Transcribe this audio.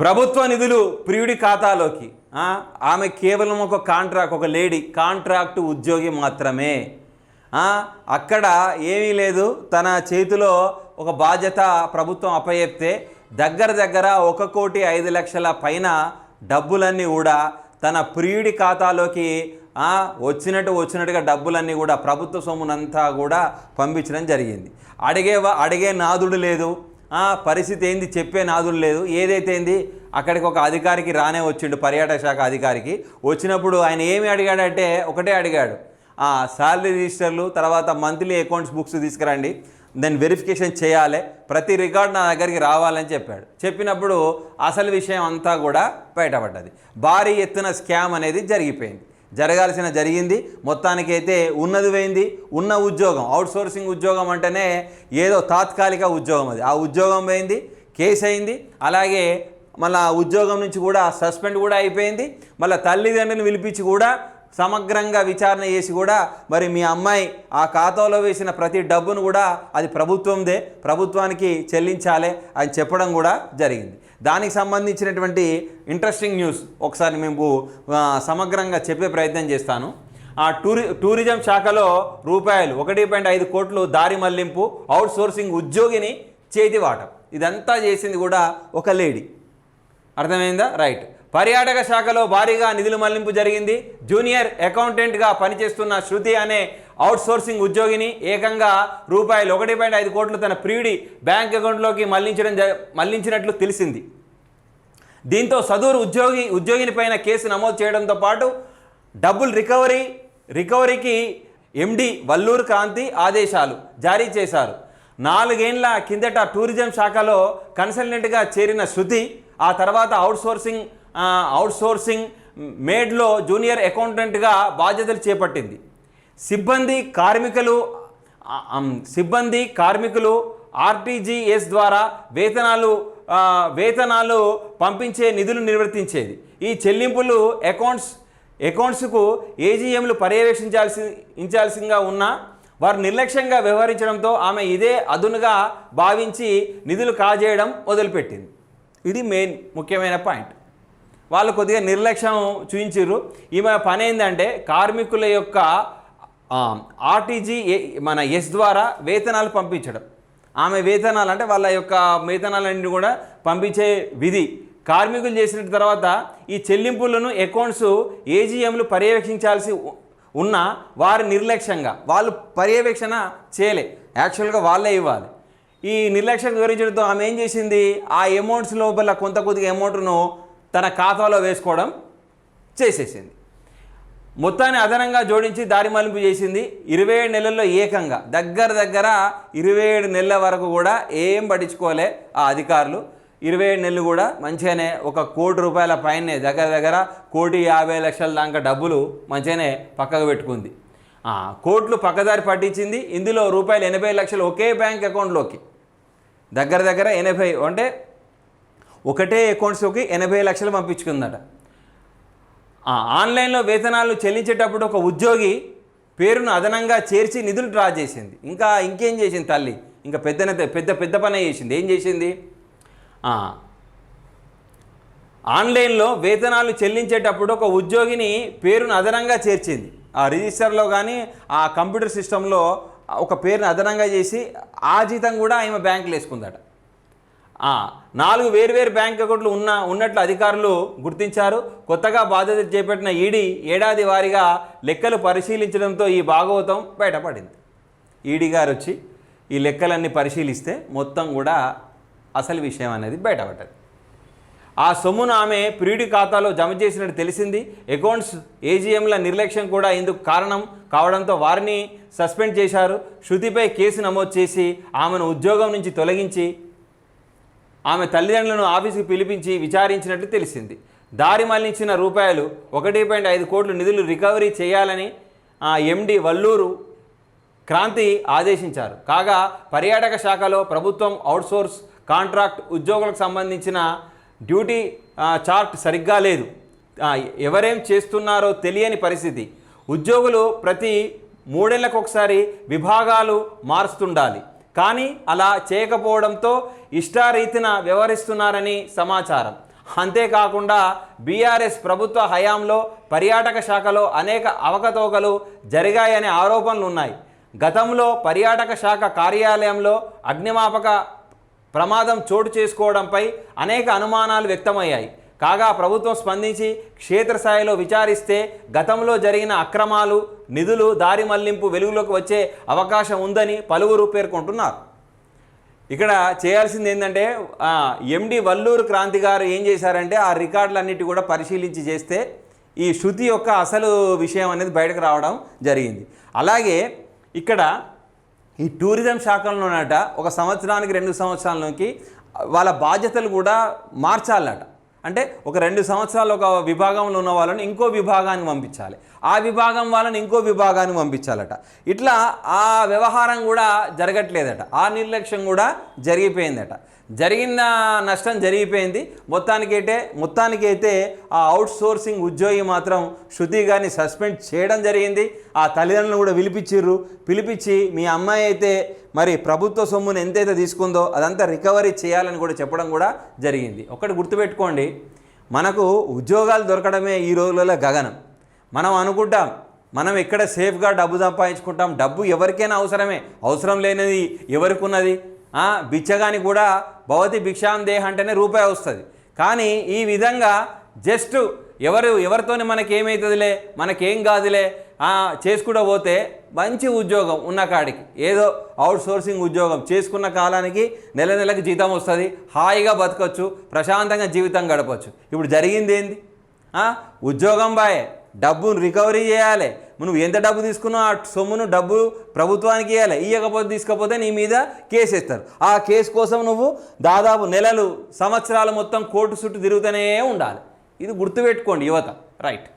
ప్రభుత్వ నిధులు ప్రియుడి ఖాతాలోకి ఆమె కేవలం ఒక కాంట్రాక్ట్ ఒక లేడీ కాంట్రాక్ట్ ఉద్యోగి మాత్రమే. అక్కడ ఏమీ లేదు. తన చేతిలో ఒక బాధ్యత ప్రభుత్వం అప్పచెప్తే దగ్గర దగ్గర ఒక కోటి ఐదు లక్షల పైన డబ్బులన్నీ కూడా తన ప్రియుడి ఖాతాలోకి వచ్చినట్టు వచ్చినట్టుగా డబ్బులన్నీ కూడా ప్రభుత్వ సొమ్మునంతా కూడా పంపించడం జరిగింది. అడిగే అడిగే నాదుడు లేదు. పరిస్థితి ఏంది? చెప్పే నాదుడు లేదు. ఏదైతే ఏంది? అక్కడికి ఒక అధికారికి రానే వచ్చిండు పర్యాటక శాఖ అధికారికి. వచ్చినప్పుడు ఆయన ఏమి అడిగాడంటే ఒకటే అడిగాడు. ఆ శాలరీ రిజిస్టర్లు తర్వాత మంత్లీ అకౌంట్స్ బుక్స్ తీసుకురండి. దాన్ని వెరిఫికేషన్ చేయాలి. ప్రతి రికార్డ్ నా దగ్గరికి రావాలని చెప్పాడు. చెప్పినప్పుడు అసలు విషయం అంతా కూడా బయటపడ్డది. భారీ ఎత్తున స్కామ్ అనేది జరిగిపోయింది. జరగాల్సిన జరిగింది. మొత్తానికైతే ఉన్నది పోయింది. ఉన్న ఉద్యోగం అవుట్సోర్సింగ్ ఉద్యోగం అంటేనే ఏదో తాత్కాలిక ఉద్యోగం అది. ఆ ఉద్యోగం పోయింది కేసు అయింది. అలాగే మళ్ళీ ఉద్యోగం నుంచి కూడా సస్పెండ్ కూడా అయిపోయింది. మళ్ళీ తల్లిదండ్రులను పిలిపించి కూడా సమగ్రంగా విచారణ చేసి కూడా మరి మీ అమ్మాయి ఆ ఖాతాలో వేసిన ప్రతి డబ్బును కూడా అది ప్రభుత్వందే ప్రభుత్వానికి చెల్లించాలి అని చెప్పడం కూడా జరిగింది. దానికి సంబంధించినటువంటి ఇంట్రెస్టింగ్ న్యూస్ ఒకసారి మేము సమగ్రంగా చెప్పే ప్రయత్నం చేస్తాను. ఆ టూరి టూరిజం శాఖలో రూపాయలు ఒకటి పాయింట్ ఐదు కోట్లు దారి మళ్ళింపు అవుట్ సోర్సింగ్ ఉద్యోగిని చేతివాటం. ఇదంతా చేసింది కూడా ఒక లేడీ. అర్థమైందా? రైట్. పర్యాటక శాఖలో భారీగా నిధుల మళ్ళింపు జరిగింది. జూనియర్ అకౌంటెంట్గా పనిచేస్తున్న శృతి అనే అవుట్ సోర్సింగ్ ఉద్యోగిని ఏకంగా రూపాయలు ఒకటి పాయింట్ ఐదు కోట్లు తన ప్రియుడి బ్యాంక్ అకౌంట్లోకి మళ్ళించడం జ- మళ్ళించినట్లు తెలిసింది. దీంతో సదూరు ఉద్యోగి ఉద్యోగిని పైన కేసు నమోదు చేయడంతో పాటు డబ్బులు రికవరీ రికవరీకి ఎండి వల్లూరు కాంతి ఆదేశాలు జారీ చేశారు. నాలుగేండ్ల కిందట టూరిజం శాఖలో కన్సల్టెంట్గా చేరిన శృతి ఆ తర్వాత అవుట్సోర్సింగ్ అవుట్సోర్సింగ్ మేడ్లో జూనియర్ అకౌంటెంట్గా బాధ్యతలు చేపట్టింది. సిబ్బంది కార్మికులు సిబ్బంది కార్మికులు ఆర్టీజీఎస్ ద్వారా వేతనాలు వేతనాలు పంపించే నిధులు నిర్వర్తించేది. ఈ చెల్లింపులు అకౌంట్స్ అకౌంట్స్కు ఏజీఎంలు పర్యవేక్షించాల్సి ఇంచాల్సిందిగా ఉన్న వారు నిర్లక్ష్యంగా వ్యవహరించడంతో ఆమె ఇదే అదునుగా భావించి నిధులు కాజేయడం మొదలుపెట్టింది. ఇది మెయిన్ ముఖ్యమైన పాయింట్. వాళ్ళు కొద్దిగా నిర్లక్ష్యం చూపించారు ఈమె పని ఏంటంటే కార్మికుల యొక్క ఆర్టీజీ మన ఎస్ ద్వారా వేతనాలు పంపించడం. ఆమె వేతనాలు అంటే వాళ్ళ యొక్క వేతనాలన్నీ కూడా పంపించే విధి. కార్మికులు చేసిన తర్వాత ఈ చెల్లింపులను అకౌంట్స్ ఏజీఎంలు పర్యవేక్షించాల్సి ఉన్న వారి నిర్లక్ష్యంగా వాళ్ళు పర్యవేక్షణ చేయలే. యాక్చువల్గా వాళ్ళే ఇవ్వాలి. ఈ నిర్లక్ష్యం వివరించడంతో ఆమె ఏం చేసింది? ఆ అమౌంట్స్ లోపల కొంత కొద్దిగా అమౌంట్ను తన ఖాతాలో వేసుకోవడం చేసేసింది. మొత్తాన్ని అదనంగా జోడించి దారి మలుపు చేసింది ఇరవై ఏడు నెలల్లో ఏకంగా. దగ్గర దగ్గర ఇరవై ఏడు నెలల వరకు కూడా ఏం పట్టించుకోలే ఆ అధికారులు. ఇరవై ఏడు నెలలు కూడా మంచిగానే ఒక కోటి రూపాయల పైనే దగ్గర దగ్గర కోటి యాభై లక్షల దాకా డబ్బులు మంచిగానే పక్కకు పెట్టుకుంది. కోట్లు పక్కదారి పట్టించింది. ఇందులో రూపాయలు ఎనభై లక్షలు ఒకే బ్యాంక్ అకౌంట్లోకి. దగ్గర దగ్గర ఎనభై అంటే ఒకటే అకౌంట్స్లోకి ఎనభై లక్షలు పంపించుకుందట. ఆ, ఆన్లైన్లో వేతనాలు చెల్లించేటప్పుడు ఒక ఉద్యోగి పేరును అదనంగా చేర్చి నిధులు డ్రా చేసింది. ఇంకా ఇంకేం చేసింది తల్లి? ఇంకా పెద్ద పెద్ద పెద్ద పనే చేసింది. ఏం చేసింది? ఆన్లైన్లో వేతనాలు చెల్లించేటప్పుడు ఒక ఉద్యోగిని పేరును అదనంగా చేర్చింది. ఆ రిజిస్టర్లో కానీ ఆ కంప్యూటర్ సిస్టంలో ఒక పేరును అదనంగా చేసి ఆ జీతం కూడా ఆమె బ్యాంకులు వేసుకుందట. నాలుగు వేర్వేరు బ్యాంక్ అకౌంట్లు ఉన్న ఉన్నట్లు అధికారులు గుర్తించారు. కొత్తగా బాధ్యత చేపట్టిన ఈడీ ఏడాది వారీగా లెక్కలు పరిశీలించడంతో ఈ భాగవతం బయటపడింది. ఈడీ గారు వచ్చి ఈ లెక్కలన్నీ పరిశీలిస్తే మొత్తం కూడా అసలు విషయం అనేది బయటపడ్డది. ఆ సొమ్మును ఆమె ప్రియుడి ఖాతాలో జమ చేసినట్టు తెలిసింది. అకౌంట్స్ ఏజీఎంల నిర్లక్ష్యం కూడా ఇందుకు కారణం కావడంతో వారిని సస్పెండ్ చేశారు. శృతిపై కేసు నమోదు చేసి ఆమెను ఉద్యోగం నుంచి తొలగించి ఆమె తల్లిదండ్రులను ఆఫీసుకు పిలిపించి విచారించినట్లు తెలిసింది. దారి మళ్ళించిన రూపాయలు ఒకటి పాయింట్ ఐదు కోట్లు నిధులు రికవరీ చేయాలని ఎండి వల్లూరు క్రాంతి ఆదేశించారు. కాగా పర్యాటక శాఖలో ప్రభుత్వం అవుట్సోర్స్ కాంట్రాక్ట్ ఉద్యోగులకు సంబంధించిన డ్యూటీ చార్ట్ సరిగ్గా లేదు. ఎవరేం చేస్తున్నారో తెలియని పరిస్థితి. ఉద్యోగులు ప్రతి మూడేళ్ళకు ఒకసారి విభాగాలు మారుస్తుండాలి. కానీ అలా చేయకపోవడంతో ఇష్టారీతిన వ్యవహరిస్తున్నారని సమాచారం. అంతేకాకుండా బీఆర్ఎస్ ప్రభుత్వ హయాంలో పర్యాటక శాఖలో అనేక అవకతవకలు జరిగాయనే ఆరోపణలు ఉన్నాయి గతంలో పర్యాటక శాఖ కార్యాలయంలో అగ్నిమాపక ప్రమాదం చోటు చేసుకోవడంపై అనేక అనుమానాలు వ్యక్తమయ్యాయి. కాగా ప్రభుత్వం స్పందించి క్షేత్రస్థాయిలో విచారిస్తే గతంలో జరిగిన అక్రమాలు నిధులు దారి మళ్ళింపు వెలుగులోకి వచ్చే అవకాశం ఉందని పలువురు పేర్కొంటున్నారు. ఇక్కడ చేయాల్సింది ఏంటంటే ఎండి వల్లూరు క్రాంతి గారు ఏం చేశారంటే ఆ రికార్డులన్నిటి కూడా పరిశీలించి చేస్తే ఈ శృతి యొక్క అసలు విషయం అనేది బయటకు రావడం జరిగింది. అలాగే ఇక్కడ ఈ టూరిజం శాఖలోనట ఒక సంవత్సరానికి రెండు సంవత్సరాలలోకి వాళ్ళ బాధ్యతలు కూడా మార్చాలట. అంటే ఒక రెండు సంవత్సరాలు ఒక విభాగంలో ఉన్న వాళ్ళని ఇంకో విభాగానికి పంపించాలి. ఆ విభాగం వాళ్ళని ఇంకో విభాగానికి పంపించాలట. ఇట్లా ఆ వ్యవహారం కూడా జరగట్లేదట. ఆ నిర్లక్ష్యం కూడా జరిగిపోయిందట. జరిగిన నష్టం జరిగిపోయింది. మొత్తానికైతే మొత్తానికైతే ఆ అవుట్ సోర్సింగ్ ఉద్యోగి మాత్రం శృతి గారిని సస్పెండ్ చేయడం జరిగింది. ఆ తల్లిదండ్రులను కూడా పిలిపించిర్రు. పిలిపించి మీ అమ్మాయి అయితే మరి ప్రభుత్వ సొమ్మును ఎంతైతే తీసుకుందో అదంతా రికవరీ చేయాలని కూడా చెప్పడం కూడా జరిగింది. ఒకటి గుర్తుపెట్టుకోండి. మనకు ఉద్యోగాలు దొరకడమే ఈ రోజులలో గగనం. మనం అనుకుంటాం మనం ఎక్కడ సేఫ్గా డబ్బు సంపాదించుకుంటాం డబ్బు ఎవరికైనా అవసరమే. అవసరం లేనిది ఎవరికి ఉన్నది బిచ్చగాని కూడా భవతి భిక్షాం దేహ అంటేనే రూపాయి వస్తుంది. కానీ ఈ విధంగా జస్ట్ ఎవరు ఎవరితోనే మనకేమవుతుందిలే మనకేం కాదులే చేసుకుంటూ పోతే మంచి ఉద్యోగం ఉన్న కాడికి. ఏదో అవుట్ సోర్సింగ్ ఉద్యోగం చేసుకున్న కాలానికి నెల నెలకు జీతం వస్తుంది హాయిగా బతకచ్చు ప్రశాంతంగా జీవితం గడపచ్చు. ఇప్పుడు జరిగింది ఏంది? ఉద్యోగం బాయే. డబ్బును రికవరీ చేయాలి. నువ్వు ఎంత డబ్బు తీసుకున్నావు ఆ సొమ్మును డబ్బు ప్రభుత్వానికి ఇవ్వాలి ఇవ్వకపోతే తీసుకపోతే నీ మీద కేసు ఇస్తారు ఆ కేసు కోసం నువ్వు దాదాపు నెలలు సంవత్సరాలు మొత్తం కోర్టు చుట్టూ తిరుగుతూనే ఉండాలి. ఇది గుర్తుపెట్టుకోండి యువత. రైట్